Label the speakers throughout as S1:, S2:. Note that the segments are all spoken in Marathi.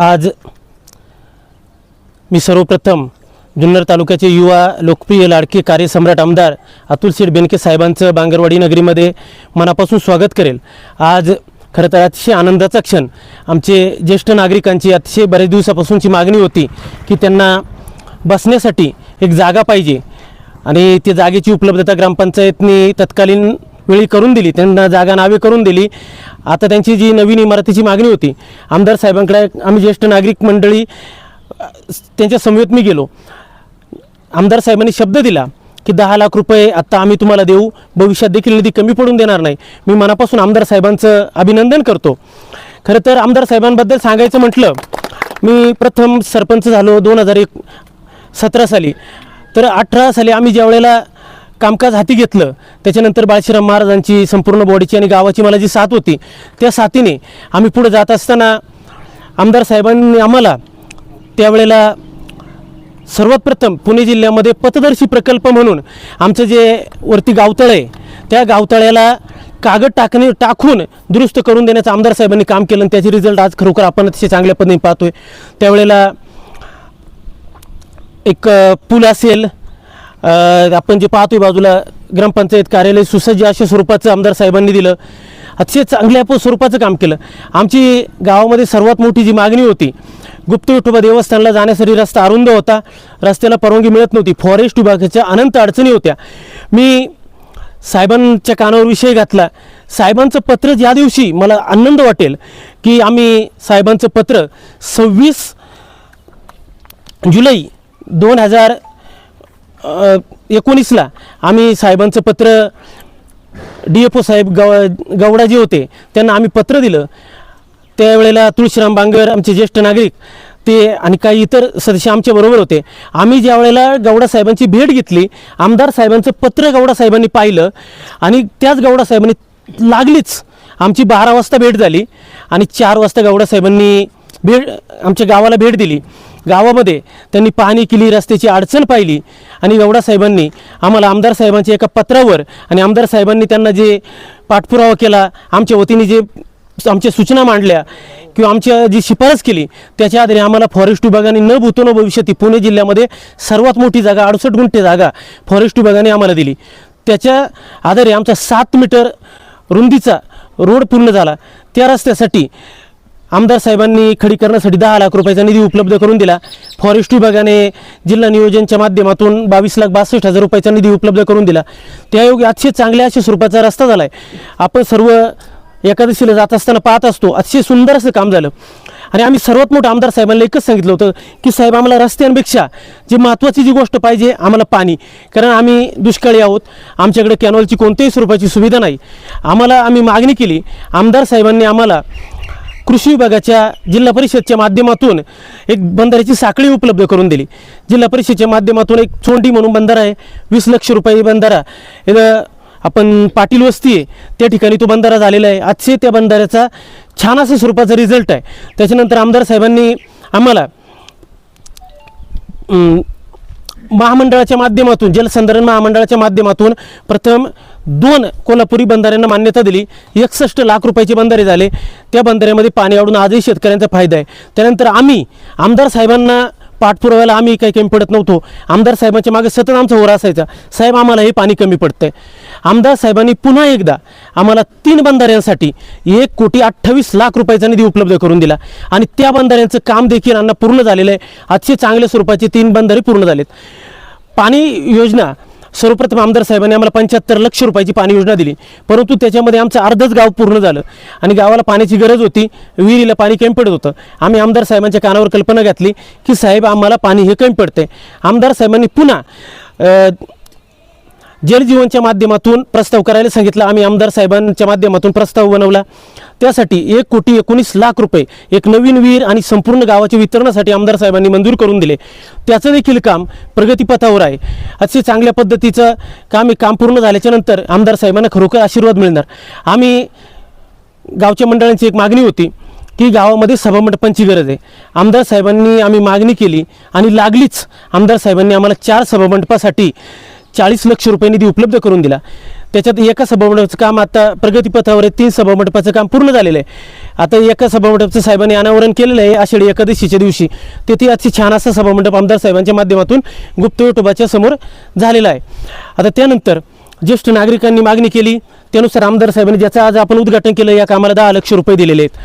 S1: आज मी सर्वप्रथम जुन्नर तालुक्याचे युवा लोकप्रिय लाडके कार्यसम्राट आमदार अतुल शेठ बेनके साहेबांचं बांगरवाडी नगरीमध्ये मनापासून स्वागत करेल. आज खरं तर अतिशय आनंदाचा क्षण. आमचे ज्येष्ठ नागरिकांची अतिशय बऱ्याच दिवसापासूनची मागणी होती की त्यांना बसण्यासाठी एक जागा पाहिजे आणि ती जागेची उपलब्धता ग्रामपंचायतनी तत्कालीन वेळी करून दिली त्यांना जागा नावे करून दिली. आता त्यांची जी नवीन इमारतीची मागणी होती आमदार साहेबांकडे आम्ही ज्येष्ठ नागरिक मंडळी त्यांच्या समवेत मी गेलो. आमदार साहेबांनी शब्द दिला की दहा लाख रुपये आत्ता आम्ही तुम्हाला देऊ भविष्यात देखील निधी कमी पडून देणार नाही. मी मनापासून आमदार साहेबांचं अभिनंदन करतो. खरं तर आमदार साहेबांबद्दल सांगायचं म्हटलं मी प्रथम सरपंच झालो दोन हजार एक सतरा साली. तर अठरा साली आम्ही ज्या वेळेला कामकाज हाती घेतलं. त्याच्यानंतर बाळशीराम महाराजांची संपूर्ण बॉडीची आणि गावाची मला जी साथ होती त्या साथीने आम्ही पुढे जात असताना आमदार साहेबांनी आम्हाला त्यावेळेला सर्वात प्रथम पुणे जिल्ह्यामध्ये पथदर्शी प्रकल्प म्हणून आमचं जे वरती गावतळ आहे त्या गावतळ्याला कागद टाकणे टाकून दुरुस्त करून देण्याचं आमदार साहेबांनी काम केलं आणि त्याचे रिझल्ट आज खरोखर आपण अतिशय चांगल्या पद्धतीने पाहतोय. त्यावेळेला एक पूल असेल आपण जे पाहतोय बाजूला ग्रामपंचायत कार्यालय सुसज्ज अशा स्वरूपाचं आमदार साहेबांनी दिलं. अतिशय चांगल्या स्वरूपाचं काम केलं. आमची गावामध्ये सर्वात मोठी जी मागणी होती गुप्त विठोबा देवस्थानला जाण्यासाठी रस्ता अरुंद होता. रस्त्याला परवानगी मिळत नव्हती. फॉरेस्ट विभागाच्या अनंत अडचणी होत्या. मी साहेबांच्या कानावर विषय घातला. साहेबांचं पत्र ज्या दिवशी मला आनंद वाटेल की आम्ही साहेबांचं पत्र सव्वीस जुलै दोन हजार एकोणीसला आम्ही साहेबांचं पत्र डी एफ ओ साहेब गव गवडा जे होते त्यांना आम्ही पत्र दिलं. त्यावेळेला तुळशीराम बांगर आमचे ज्येष्ठ नागरिक ते आणि काही इतर सदस्य आमच्या बरोबर होते. आम्ही ज्या वेळेला गवडा साहेबांची भेट घेतली आमदार साहेबांचं पत्र गवडा साहेबांनी पाहिलं आणि त्याच गवडा साहेबांनी लागलीच. आमची बारा वाजता भेट झाली आणि चार वाजता गवडा साहेबांनी भेट आमच्या गावाला भेट दिली. गावामध्ये त्यांनी पाहणी केली रस्त्याची अडचण पाहिली आणि एवढा साहेबांनी आम्हाला आमदार साहेबांच्या एका पत्रावर आणि आमदार साहेबांनी त्यांना जे पाठपुरावा केला आमच्या वतीने जे आमच्या सूचना मांडल्या किंवा आमच्या जी शिफारस केली त्याच्या आधारे आम्हाला फॉरेस्ट विभागाने न भूतो न भविष्यती पुणे जिल्ह्यामध्ये सर्वात मोठी जागा अडुसष्ट गुंठे जागा फॉरेस्ट विभागाने आम्हाला दिली. त्याच्या आधारे आमचा सात मीटर रुंदीचा रोड पूर्ण झाला. त्या रस्त्यासाठी आमदार साहेबांनी खडी करण्यासाठी दहा लाख रुपयाचा निधी उपलब्ध करून दिला. फॉरेस्ट विभागाने जिल्हा नियोजनच्या माध्यमातून बावीस लाख बासष्ट हजार रुपयाचा निधी उपलब्ध करून दिला. त्यायोगे अतिशय चांगल्या अशा स्वरूपाचा रस्ता झाला आहे आपण सर्व एकादशीला जात असताना पाहत असतो अतिशय सुंदर असं काम झालं. आणि आम्ही सर्वात मोठं आमदार साहेबांना एकच सांगितलं होतं की साहेब आम्हाला रस्त्यांपेक्षा जी महत्त्वाची जी गोष्ट पाहिजे आम्हाला पाणी. कारण आम्ही दुष्काळी आहोत. आमच्याकडे कॅनॉलची कोणत्याही स्वरूपाची सुविधा नाही. आम्हाला आम्ही मागणी केली. आमदार साहेबांनी आम्हाला कृषी विभागाच्या जिल्हा परिषदच्या माध्यमातून एक बंधाऱ्याची साखळी उपलब्ध करून दिली. जिल्हा परिषदच्या माध्यमातून एक चोंडी म्हणून बंधारा आहे. वीस लक्ष रुपये बंधारा. आपण पाटील वस्ती आहे. त्या ठिकाणी तो बंधारा झालेला आहे. आजचे त्या बंधाऱ्याचा छान असा स्वरूपाचा रिझल्ट आहे. त्याच्यानंतर आमदार साहेबांनी आम्हाला महामंडळाच्या माध्यमातून जलसंधारण महामंडळाच्या माध्यमातून प्रथम दोन कोल्हापुरी बंधाऱ्यांना मान्यता दिली. एकसष्ट लाख रुपयाचे बंधारे झाले. त्या बंधाऱ्यामध्ये पाणी आवडून आजही शेतकऱ्यांचा फायदा आहे. त्यानंतर आम्ही आमदार साहेबांना पाठपुराव्याला आम्ही काही कमी पडत नव्हतो. आमदार साहेबांच्या मागे सतत आमचा होरा असायचा. साहेब आम्हाला हे पाणी कमी पडतंय. आमदार साहेबांनी पुन्हा एकदा आम्हाला तीन बंधाऱ्यांसाठी एक कोटी अठ्ठावीस लाख रुपयाचा निधी उपलब्ध करून दिला. आणि त्या बंधाऱ्यांचं काम देखील अन्न पूर्ण झालेलं आहे. अतिशय चांगल्या स्वरूपाचे तीन बंधारे पूर्ण झालेत. पाणी योजना सर्वप्रथम आमदार साहेबांनी आम्हाला पंच्याहत्तर लक्ष रुपयाची पाणी योजना दिली. परंतु त्याच्यामध्ये आमचं अर्धच गाव पूर्ण झालं आणि गावाला पाण्याची गरज होती विहिरीला पाणी कमी पडत होतं. आम्ही आमदार साहेबांच्या कानावर कल्पना घातली की साहेब आम्हाला पाणी हे कमी पडते आमदार साहेबांनी पुन्हा जलजीवनच्या माध्यमातून प्रस्ताव करायला सांगितलं. आम्ही आमदार साहेबांच्या माध्यमातून प्रस्ताव बनवला. त्यासाठी एक कोटी एकोणीस लाख रुपये एक नवीन विहीर आणि संपूर्ण गावाच्या वितरणासाठी आमदार साहेबांनी मंजूर करून दिले. त्याचं देखील काम प्रगतीपथावर आहे. अतिशय चांगल्या पद्धतीचं काम हे काम पूर्ण झाल्याच्यानंतर आमदार साहेबांना खरोखर आशीर्वाद मिळणार. आम्ही गावच्या मंडळांची एक मागणी होती की गावामध्ये सभामंडपांची गरज आहे. आमदार साहेबांनी आम्ही मागणी केली आणि लागलीच आमदार साहेबांनी आम्हाला चार सभामंडपासाठी चाळीस लक्ष रुपये निधी उपलब्ध करून दिला. त्याच्यात एका सभामंडपाचं काम आता प्रगतीपथावर आहे तीन सभामंडपाचं काम पूर्ण झालेलं आहे. आता एका सभामंडपाचं साहेबांनी अनावरण केलेलं आहे आषाढी एकादशीच्या दिवशी. तेथे आजची छान असा सभामंडप आमदार साहेबांच्या माध्यमातून गुप्त युट्यूबाच्या समोर झालेला आहे. आता त्यानंतर ज्येष्ठ नागरिकांनी मागणी केली त्यानुसार आमदार साहेबांनी ज्याचं आज आपण उद्घाटन केलं या कामाला दहा लक्ष रुपये दिलेले आहेत.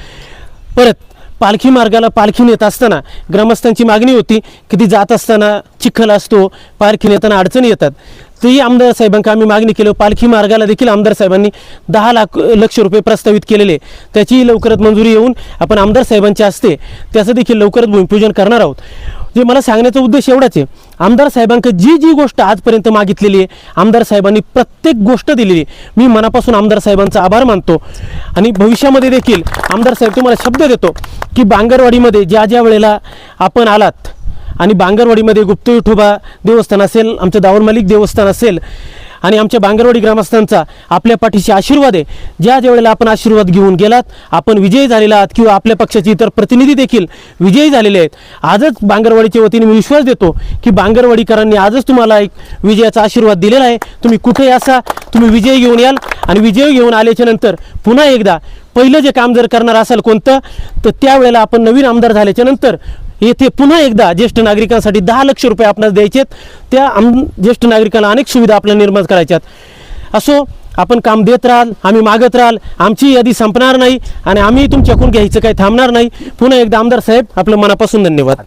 S1: परत पालखी मार्गाला पालखी नेत असताना ग्रामस्थांची मागणी होती की ती जात असताना चिखल असतो पालखी नेताना अडचणी येतात. तेही आमदार साहेबांका आम्ही मागणी केलं. पालखी मार्गाला देखील आमदार साहेबांनी दहा लाख लक्ष रुपये प्रस्तावित केलेले त्याचीही लवकरात मंजुरी येऊन आपण आमदार साहेबांच्या हस्ते त्याचं देखील लवकरच भूमिपूजन करणार आहोत. जे मला सांगण्याचा उद्देश एवढाच आहे आमदार साहेबांक जी जी गोष्ट आजपर्यंत मागितलेली आहे आमदार साहेबांनी प्रत्येक गोष्ट दिलेली आहे. मी मनापासून आमदार साहेबांचा आभार मानतो. आणि भविष्यामध्ये देखील आमदार साहेब तुम्हाला शब्द देतो की बांगरवाडीमध्ये ज्या ज्या वेळेला आपण आलात आणि बांगरवाडीमध्ये गुप्त विठोबा देवस्थान असेल आमचं दावण मालिक देवस्थान असेल आणि आमच्या बांगरवाडी ग्रामस्थांचा आपल्या पाठीशी आशीर्वाद आहे. ज्या ज्या वेळेला आपण आशीर्वाद घेऊन गेलात आपण विजयी झालेला आहात किंवा आपल्या पक्षाचे इतर प्रतिनिधी देखील विजयी झालेले आहेत आजच बांगरवाडीच्या वतीने मी विश्वास देतो की बांगरवाडीकरांनी आजच तुम्हाला एक विजयाचा आशीर्वाद दिलेला आहे. तुम्ही कुठेही असा तुम्ही विजय घेऊन याल आणि विजय घेऊन आल्याच्यानंतर पुन्हा एकदा पहिलं जे काम जर करणार असाल कोणतं तर त्यावेळेला आपण नवीन आमदार झाल्याच्यानंतर येथे पुन्हा एकदा ज्येष्ठ नागरिकांसाठी दहा लक्ष रुपये आपणास द्यायचे त्या आम ज्येष्ठ नागरिकांना अनेक सुविधा आपल्याला निर्माण करायच्यात. असो आपण काम देत राहाल आम्ही मागत राहाल आमची यादी संपणार नाही आणि आम्ही तुमच्याकडून घ्यायचं काही थांबणार नाही. पुन्हा एकदा आमदार साहेब आपलं मनापासून धन्यवाद.